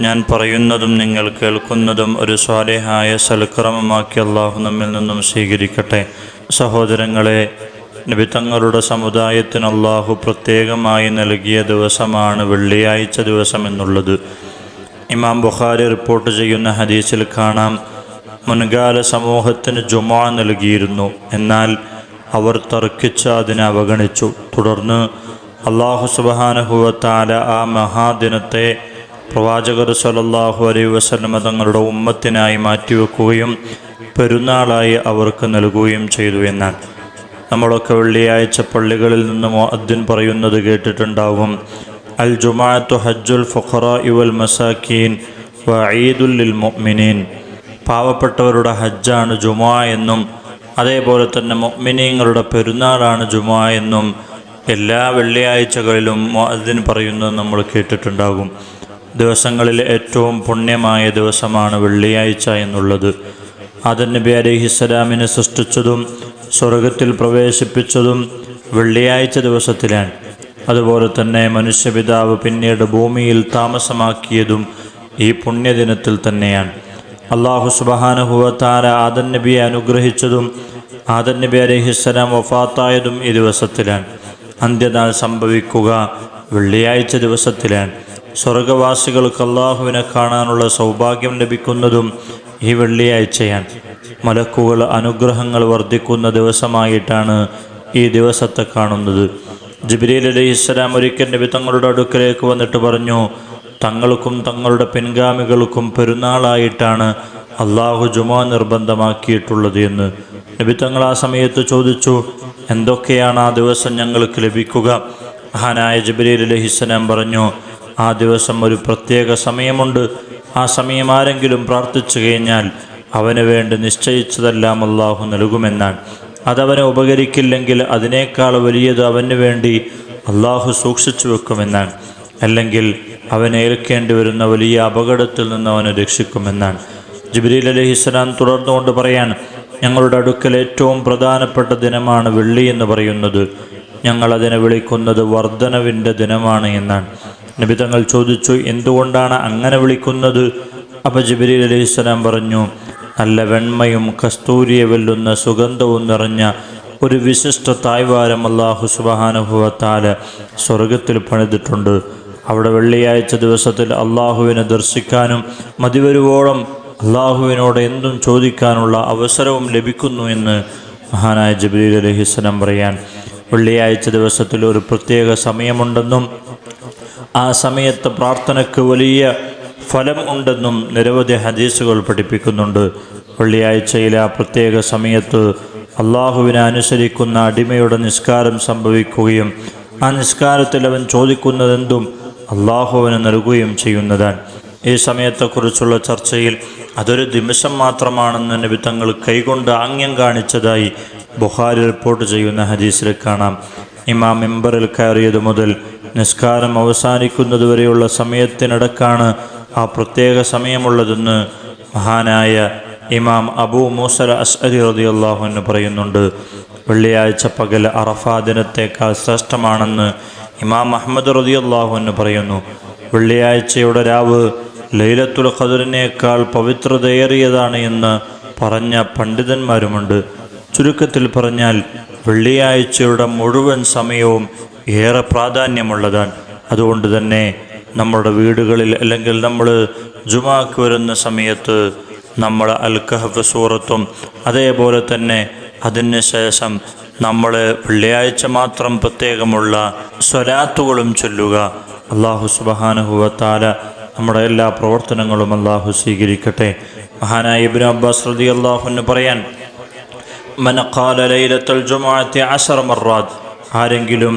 ഞാൻ പറയുന്നതും നിങ്ങൾ കേൾക്കുന്നതും ഒരു സ്വാലേഹായ സൽക്രമമാക്കി അള്ളാഹു നമ്മിൽ നിന്നും സ്വീകരിക്കട്ടെ. സഹോദരങ്ങളെ നബി തങ്ങളുടെ സമുദായത്തിന് അള്ളാഹു പ്രത്യേകമായി നൽകിയ ദിവസമാണ് വെള്ളിയാഴ്ച ദിവസം എന്നുള്ളത്. ഇമാം ബുഖാരി റിപ്പോർട്ട് ചെയ്യുന്ന ഹദീസിൽ കാണാം മുൻകാല സമൂഹത്തിന് ജുമാ നൽകിയിരുന്നു. എന്നാൽ അവർ തർക്കിച്ച് അതിനെ അവഗണിച്ചു. തുടർന്ന് അള്ളാഹു സുബഹാനഹുവത്താല ആ മഹാദിനത്തെ പ്രവാചകർ സലല്ലാഹു അലൈ വസല്ലമ തങ്ങളുടെ ഉമ്മത്തിനായി മാറ്റിവെക്കുകയും പെരുന്നാളായി അവർക്ക് നൽകുകയും ചെയ്തു എന്നാൽ നമ്മളൊക്കെ വെള്ളിയാഴ്ച പള്ളികളിൽ നിന്നും അദ്ദൻ പറയുന്നത് കേട്ടിട്ടുണ്ടാവും. അൽ ജുമാഅത്തു ഹജ്ജുൽ ഫുഖറ ഇവൽ മസാക്കീൻ വ ഈദുൽ മുഅ്മിനീൻ. പാവപ്പെട്ടവരുടെ ഹജ്ജാണ് ജുമാ എന്നും അതേപോലെ തന്നെ മുഅ്മിനീങ്ങളുടെ പെരുന്നാളാണ് ജുമാ എന്നും എല്ലാ വെള്ളിയാഴ്ചകളിലും മുഅദ്ദിൻ പറയുന്നത് നമ്മൾ കേട്ടിട്ടുണ്ടാകും. ദിവസങ്ങളിൽ ഏറ്റവും പുണ്യമായ ദിവസമാണ് വെള്ളിയാഴ്ച എന്നുള്ളത്. ആദൻ നബി അലിഹിസ്സലാമിനെ സൃഷ്ടിച്ചതും സ്വർഗത്തിൽ പ്രവേശിപ്പിച്ചതും വെള്ളിയാഴ്ച ദിവസത്തിലാണ്. അതുപോലെ തന്നെ മനുഷ്യപിതാവ് പിന്നീട് ഭൂമിയിൽ താമസമാക്കിയതും ഈ പുണ്യദിനത്തിൽ തന്നെയാണ്. അള്ളാഹു സുബഹാനുഹുവത്താര ആദൻ നബിയെ അനുഗ്രഹിച്ചതും ആദൻ നബി അലഹിസ്സലാം വഫാത്തായതും ഈ ദിവസത്തിലാണ്. അന്ത്യനാൾ സംഭവിക്കുക വെള്ളിയാഴ്ച ദിവസത്തിലാണ്. സ്വർഗവാസികൾക്ക് അള്ളാഹുവിനെ കാണാനുള്ള സൗഭാഗ്യം ലഭിക്കുന്നതും ഈ വെള്ളിയാഴ്ചയാണ്. മലക്കുകൾ അനുഗ്രഹങ്ങൾ വർദ്ധിക്കുന്ന ദിവസമായിട്ടാണ് ഈ ദിവസത്തെ കാണുന്നത്. ജിബ്രീൽ അലൈഹി ഇസ്ലാം ഒരിക്കൽ നബി തങ്ങളുടെ അടുക്കലേക്ക് വന്നിട്ട് പറഞ്ഞു തങ്ങൾക്കും തങ്ങളുടെ പിൻഗാമികൾക്കും പെരുന്നാളായിട്ടാണ് അള്ളാഹു ജുമാ നിർബന്ധമാക്കിയിട്ടുള്ളത് എന്ന്. നബി തങ്ങൾ ആ സമയത്ത് ചോദിച്ചു എന്തൊക്കെയാണ് ആ ദിവസം ഞങ്ങൾക്ക് ലഭിക്കുക? മഹാനായ ജിബ്രീൽ അലഹിസ്സലാം പറഞ്ഞു ആ ദിവസം ഒരു പ്രത്യേക സമയമുണ്ട്. ആ സമയം ആരെങ്കിലും പ്രാർത്ഥിച്ചു കഴിഞ്ഞാൽ അവന് വേണ്ടി നിശ്ചയിച്ചതെല്ലാം അള്ളാഹു നൽകുമെന്നാണ്. അതവനെ ഉപകരിക്കില്ലെങ്കിൽ അതിനേക്കാൾ വലിയത് അവന് വേണ്ടി അള്ളാഹു സൂക്ഷിച്ചു വെക്കുമെന്നാണ്. അല്ലെങ്കിൽ അവനെ ഏൽക്കേണ്ടി വരുന്ന വലിയ അപകടത്തിൽ നിന്ന് അവനെ രക്ഷിക്കുമെന്നാണ്. ജിബ്രീൽ അലഹിസ്സലാം തുടർന്നുകൊണ്ട് പറയാണ് ഞങ്ങളുടെ അടുക്കൽ ഏറ്റവും പ്രധാനപ്പെട്ട ദിനമാണ് വെള്ളി എന്ന് പറയുന്നത്. ഞങ്ങൾ അതിനെ വിളിക്കുന്നത് വർധനവിന്റെ ദിനമാണ് എന്നാണ്. നബി തങ്ങൾ ചോദിച്ചു എന്തുകൊണ്ടാണ് അങ്ങനെ വിളിക്കുന്നത്? അപ്പോൾ ജബിരി അലൈഹിസ്സലാം പറഞ്ഞു നല്ല വെണ്മയും കസ്തൂരിയെ വെല്ലുന്ന സുഗന്ധവും നിറഞ്ഞ ഒരു വിശിഷ്ട തായ്വാരം അള്ളാഹു സുബാനുഭവത്താൽ സ്വർഗത്തിൽ പണിതിട്ടുണ്ട്. അവിടെ വെള്ളിയാഴ്ച ദിവസത്തിൽ അള്ളാഹുവിനെ ദർശിക്കാനും മതിവരുവോളം അള്ളാഹുവിനോട് എന്തും ചോദിക്കാനുള്ള അവസരവും ലഭിക്കുന്നു എന്ന് മഹാനായ ജബീൽ അലഹിസ്സലം പറയാൻ വെള്ളിയാഴ്ച ദിവസത്തിൽ ഒരു പ്രത്യേക സമയമുണ്ടെന്നും ആ സമയത്ത് പ്രാർത്ഥനയ്ക്ക് വലിയ ഫലം ഉണ്ടെന്നും നിരവധി ഹദീസുകൾ പഠിപ്പിക്കുന്നുണ്ട്. വെള്ളിയാഴ്ചയിലെ ആ പ്രത്യേക സമയത്ത് അള്ളാഹുവിനെ അനുസരിക്കുന്ന അടിമയുടെ നിസ്കാരം സംഭവിക്കുകയും ആ നിസ്കാരത്തിൽ അവൻ ചോദിക്കുന്നതെന്തും അള്ളാഹുവിന് നൽകുകയും ചെയ്യുന്നതാണ്. ഈ സമയത്തെക്കുറിച്ചുള്ള ചർച്ചയിൽ അതൊരു നിമിഷം മാത്രമാണെന്ന് നബി തങ്ങൾ കൈകൊണ്ട് ആംഗ്യം കാണിച്ചതായി ബുഹാരി റിപ്പോർട്ട് ചെയ്യുന്ന ഹദീസിൽ കാണാം. ഇമാം മെമ്പറിൽ കയറിയത് മുതൽ നിസ്കാരം അവസാനിക്കുന്നതുവരെയുള്ള സമയത്തിനടക്കാണ് ആ പ്രത്യേക സമയമുള്ളതെന്ന് മഹാനായ ഇമാം അബൂ മൂസല അസ്അലി റളിയല്ലാഹു എന്ന് പറയുന്നുണ്ട്. വെള്ളിയാഴ്ച പകൽ അറഫാ ദിനത്തേക്കാൾ ശ്രേഷ്ഠമാണെന്ന് ഇമാം അഹമ്മദ് റളിയല്ലാഹു എന്ന് പറയുന്നു. വെള്ളിയാഴ്ചയുടെ രാവ് ലൈലത്തുൽ ഖദറിനേക്കാൾ പവിത്രതയേറിയതാണ് എന്ന് പറഞ്ഞ പണ്ഡിതന്മാരുമുണ്ട്. ചുരുക്കത്തിൽ പറഞ്ഞാൽ വെള്ളിയാഴ്ചയുടെ മുഴുവൻ സമയവും ഏറെ പ്രാധാന്യമുള്ളതാണ്. അതുകൊണ്ട് തന്നെ നമ്മുടെ വീടുകളിൽ അല്ലെങ്കിൽ നമ്മൾ ജുമാക്ക് വരുന്ന സമയത്ത് നമ്മൾ അൽ കഹഫ് സൂറത്തും അതേപോലെ തന്നെ അതിന് ശേഷം നമ്മൾ വെള്ളിയാഴ്ച മാത്രം പ്രത്യേകമുള്ള സ്വലാത്തുകളും ചൊല്ലുക. അള്ളാഹു സുബഹാനുഹുവത്താല നമ്മുടെ എല്ലാ പ്രവർത്തനങ്ങളും അള്ളാഹു സ്വീകരിക്കട്ടെ. മഹാനായ ഇബിൻ അബ്ബാസ് റതി അള്ളാഹുന്ന് പറയാൻ മനക്കാല ലൈലത്തുൽ ജുമാഅത്തെ അശറ മറാദ് ആരെങ്കിലും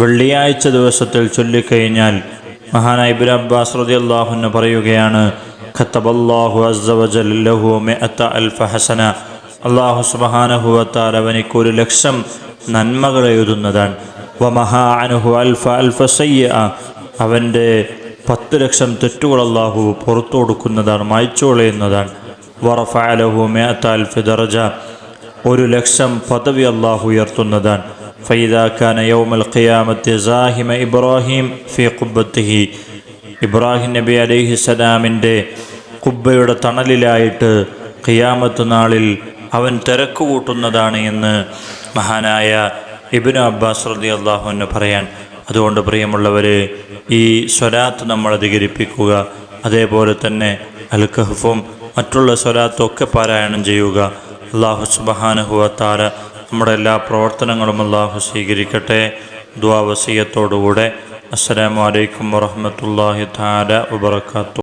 വെള്ളിയാഴ്ച ദിവസത്തിൽ ചൊല്ലിക്കഴിഞ്ഞാൽ മഹാനായ ഇബുൽ അബ്ബാസ് റതി റളിയല്ലാഹു പറയുകയാണ് ഖത്തബല്ലാഹു അസ്സവജല്ലഹു അൽഫ ഹസന. അല്ലാഹു സുബ്ഹാനഹു വതആല അവനിക്ക് ഒരു ലക്ഷം നന്മകൾ എഴുതുന്നതാണ്. വമഹാ അൻഹു അൽഫ അൽഫ അവന്റെ പത്ത് ലക്ഷം തെറ്റുകൾ അള്ളാഹു പുറത്തു കൊടുക്കുന്നതാണ് മായ്ച്ചു കളയുന്നതാണ് വറഫഅലഹു മിഅത അൽഫ ദറജ. ഒരു ലക്ഷം പദവി അള്ളാഹു ഉയർത്തുന്നതാണ്. فإذا كان يوم القيامة زاهم إبراهيم في قبته. ഇബ്രാഹിം നബി അലൈഹി സലാമിന്റെ കുബ്ബയുടെ തണലിലായിട്ട് ഖിയാമത്ത് നാളിൽ അവൻ തിരക്ക് കൂട്ടുന്നതാണ് എന്ന് മഹാനായ ഇബിന് അബ്ബാസ് റതി അള്ളാഹുവിന് പറയാൻ. അതുകൊണ്ട് പ്രിയമുള്ളവർ ഈ സ്വലാത്ത് നമ്മൾ അധികരിപ്പിക്കുക അതേപോലെ തന്നെ അൽ കഹഫും മറ്റുള്ള സ്വലാത്തൊക്കെ പാരായണം ചെയ്യുക. അള്ളാഹു സുബഹാനുഹുവ താര നമ്മുടെ എല്ലാ പ്രവർത്തനങ്ങളും അള്ളാഹു സ്വീകരിക്കട്ടെ. ദ്വാവസീയത്തോടുകൂടെ അസ്സാം അലൈക്കും വറഹ്മത്തുള്ളാഹി തആല വബറകാതുഹു.